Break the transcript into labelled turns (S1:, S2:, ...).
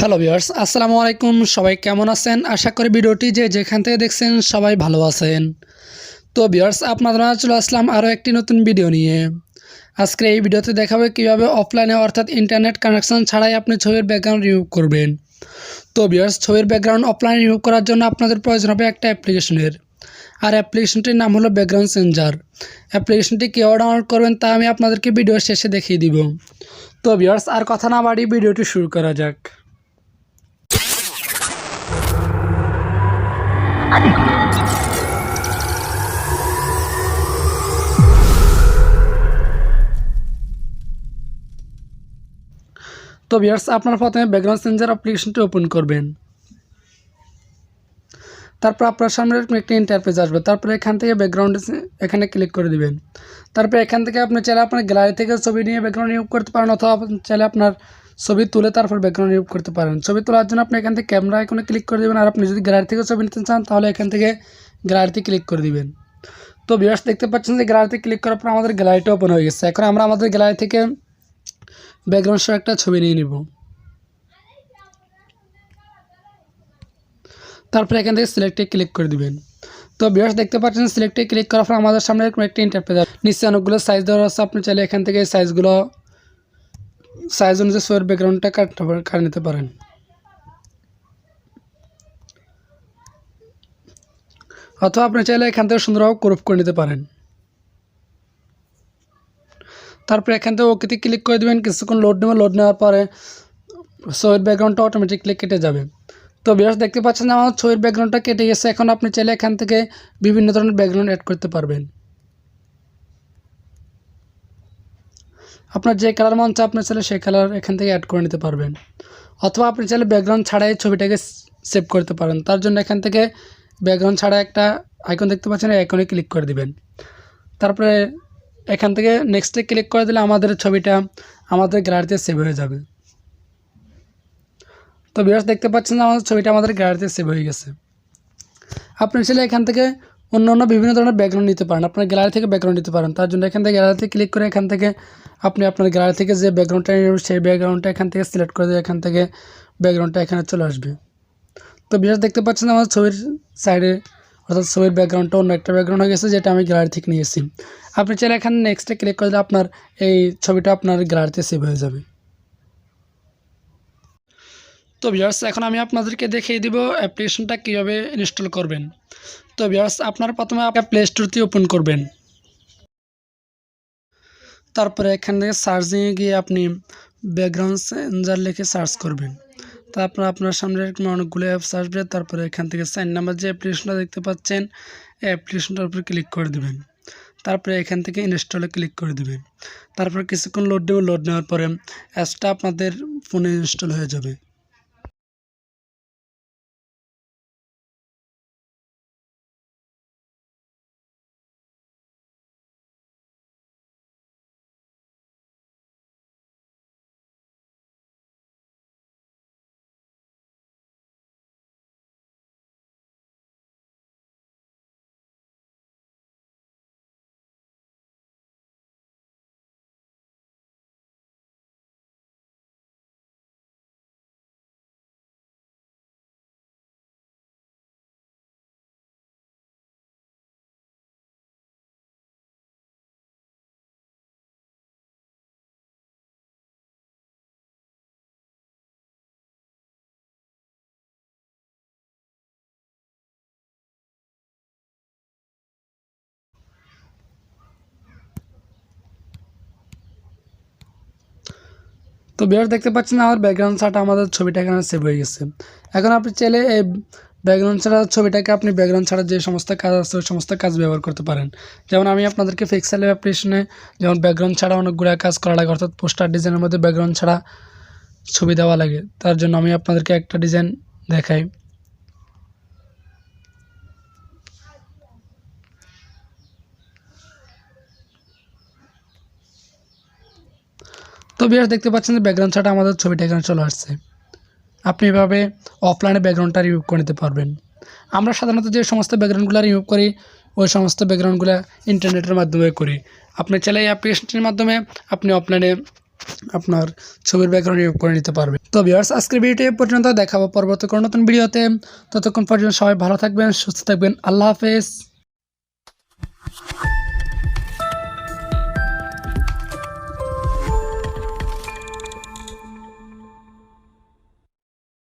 S1: Hello viewers আসসালামু আলাইকুম। সবাই কেমন আছেন? আশা করি ভিডিওটি যে যেখান থেকে দেখছেন সবাই ভালো আছেন। তো আপনাদের মাঝে চলে আসলাম আরও একটি নতুন ভিডিও নিয়ে। আজকে এই ভিডিওতে দেখাবে কীভাবে অফলাইনে অর্থাৎ ইন্টারনেট কানেকশন ছাড়াই আপনি ছবির ব্যাকগ্রাউন্ড রিমুভ করবেন। তো ভিউয়ার্স ছবির ব্যাকগ্রাউন্ড অফলাইনে রিমুভ করার জন্য আপনাদের প্রয়োজন হবে একটা অ্যাপ্লিকেশনের। আর অ্যাপ্লিকেশনটির নাম হলো ব্যাকগ্রাউন্ড চেঞ্জার অ্যাপ্লিকেশনটি কেউ ডাউনলোড করবেন তা আমি আপনাদেরকে ভিডিওর শেষে দেখিয়ে দিব। তো ভিউয়ার্স আর কথা না বাড়িয়ে ভিডিওটি শুরু করা যাক। তো ভিউয়ার্স আপনার প্রথমে ব্যাকগ্রাউন্ড চেঞ্জার অ্যাপ্লিকেশনটি ওপেন করবেন। তারপর আপনার সামনে একটি ইন্টারফেস আসবে। তারপরে এখান থেকে ব্যাকগ্রাউন্ড এখানে ক্লিক করে দিবেন। তারপর এখান থেকে আপনি চাইলে আপনার গ্যালারি থেকে ছবি নিয়ে ব্যাকগ্রাউন্ড ইউজ করতে পারেন, অথবা চাইলে আপনার ছবি তুলে তারপর ব্যাকগ্রাউন্ড ইউজ করতে পারেন। ছবি তোলার জন্য আপনি এখান থেকে ক্যামেরা এখানে ক্লিক করে দেবেন, আর আপনি যদি গ্যালারি থেকে ছবি নিতে চান, তাহলে এখান থেকে গ্যালারিতে ক্লিক করে দিবেন। তো ভিউয়ার্স দেখতে পাচ্ছেন যে গ্যালারিতে ক্লিক করার পর আমাদের গ্যালারিটা ওপেন হয়ে গেছে। এখন আমরা আমাদের গ্যালারি থেকে ব্যাকগ্রাউন্ড সহ একটা ছবি নিয়ে নিব। তারপরে এখান থেকে সিলেক্টে ক্লিক করে দিবেন। তো ভিউয়ার্স দেখতে পাচ্ছেন সিলেক্টে ক্লিক করার পর আমাদের সামনে একটা ইন্টারপ্রেস নিচে অনেকগুলো সাইজ দেওয়া আছে, আপনি চাইলে এখান থেকে সাইজগুলো সাইজ অনুযায়ী সোয়ের ব্যাকগ্রাউন্ডটা কাটতে নিতে পারেন। অথবা আপনি চাইলে এখান থেকে সুন্দরভাবে ক্রপ করে নিতে পারেন। তারপরে এখান থেকে ওকেতে ক্লিক করে দেবেন। কিছুক্ষণ লোড নেবে লোড নেওয়ার পরে ছবির ব্যাকগ্রাউন্ডটা অটোমেটিকলি কেটে যাবে। তো বিরাজ দেখতে পাচ্ছেন আমার ছবির ব্যাকগ্রাউন্ডটা কেটে গেছে। এখন আপনি চাইলে এখান থেকে বিভিন্ন ধরনের ব্যাকগ্রাউন্ড অ্যাড করতে পারবেন। আপনার যে কালার মন চায় আপনার চাইলে সেই কালার এখান থেকে অ্যাড করে নিতে পারবেন। অথবা আপনি চাইলে ব্যাকগ্রাউন্ড ছাড়াই ছবিটাকে সেভ করতে পারেন। তার জন্য এখান থেকে ব্যাকগ্রাউন্ড ছাড়া একটা আইকন দেখতে পাচ্ছেন, এই আইকনে ক্লিক করে দিবেন। তারপরে এখান থেকে নেক্সটে ক্লিক করে দিলে আমাদের ছবিটা আমাদের গ্যালারিতে সেভ হয়ে যাবে। তো বিরাজ দেখতে পাচ্ছেন আমাদের ছবিটা আমাদের গ্যালারিতে সেভ হয়ে গেছে। আপনি চাইলে এখান থেকে অন্য অন্য বিভিন্ন ধরনের ব্যাকগ্রাউন্ড নিতে পারেন। আপনার গ্যালারি থেকে ব্যাকগ্রাউন্ড নিতে পারেন। তার জন্য এখান থেকে গ্যালারিতে ক্লিক করে এখান থেকে আপনি আপনার গ্যালারি থেকে যে ব্যাকগ্রাউন্ডটা নেবেন, সেই ব্যাকগ্রাউন্ডটা এখান থেকে সিলেক্ট করে দিয়ে এখান থেকে ব্যাকগ্রাউন্ডটা এখানে চলে আসবে। তো বিশেষ দেখতে পাচ্ছেন আমার ছবির সাইডে অর্থাৎ ছবির ব্যাকগ্রাউন্ডটা অন্য একটা ব্যাকগ্রাউন্ড হয়ে গেছে, যেটা আমি গ্যালারি থেকে নিয়েছি আপনি চাইলে এখানে নেক্সটে ক্লিক করে দিলে আপনার এই ছবিটা আপনার গ্যালারিতে সেভ হয়ে যাবে। তো ভিউয়ার্স এখন আমি আপনাদেরকে দেখিয়ে দিব অ্যাপ্লিকেশনটা কীভাবে ইনস্টল করবেন। তো ভিউয়ার্স আপনার প্রথমে আপনার প্লে স্টোরটি ওপেন করবেন। তারপরে এখান থেকে সার্চিংয়ে গিয়ে আপনি ব্যাকগ্রাউন্ড চেঞ্জার লিখে সার্চ করবেন। তারপর আপনার সামনে এরকম অনেকগুলো অ্যাপস আসবে। তারপরে এখান থেকে সাইন নাম্বার যে অ্যাপ্লিকেশনটা দেখতে পাচ্ছেন, এই অ্যাপ্লিকেশনটার উপর ক্লিক করে দেবেন। তারপরে এখান থেকে ইনস্টলে ক্লিক করে দেবেন। তারপর কিছুক্ষণ লোড দেবে। লোড নেওয়ার পরে অ্যাপসটা আপনাদের ফোনে ইনস্টল হয়ে যাবে। বিহার দেখতে পাচ্ছেন আমার ব্যাকগ্রাউন্ড ছাড়া আমাদের ছবিটা এখানে সেভ হয়ে গেছে। এখন আপনি চাইলে এই ব্যাকগ্রাউন্ড ছাড়া ছবিটাকে আপনি ব্যাকগ্রাউন্ড ছাড়া যে সমস্ত কাজ আছে, ওই সমস্ত কাজ ব্যবহার করতে পারেন। যেমন আমি আপনাদেরকে ফিক্সেল অ্যাপ্লিকেশনে যেমন ব্যাকগ্রাউন্ড ছাড়া অনেকগুলো কাজ করা লাগে, অর্থাৎ পোস্টার ডিজাইনের মধ্যে ব্যাকগ্রাউন্ড ছাড়া ছবি দেওয়া লাগে। তার জন্য আমি আপনাদেরকে একটা ডিজাইন দেখাই। বিয়ার দেখতে পাচ্ছেন যে ব্যাকগ্রাউন্ড ছাড়া আমাদের ছবিটা এখানে চলে আসছে। আপনি এভাবে অফলাইনে ব্যাকগ্রাউন্ডটা রিমুভ করে নিতে পারবেন। আমরা সাধারণত যে সমস্ত ব্যাকগ্রাউন্ডগুলো রিমুভ করি, ওই সমস্ত ব্যাকগ্রাউন্ডগুলো ইন্টারনেটের মাধ্যমে করি। আপনি চাইলে অ্যাপ্লিকেশনটির মাধ্যমে আপনি অফলাইনে আপনার ছবির ব্যাকগ্রাউন্ড রিমুভ করে নিতে পারবেন। তো ভিউয়ার্স আজকের ভিডিওটি পর্যন্ত দেখাবো। পরবর্তী কোনো নতুন ভিডিওতে ততক্ষণ পর্যন্ত সবাই ভালো থাকবেন, সুস্থ থাকবেন। আল্লাহ হাফেজ।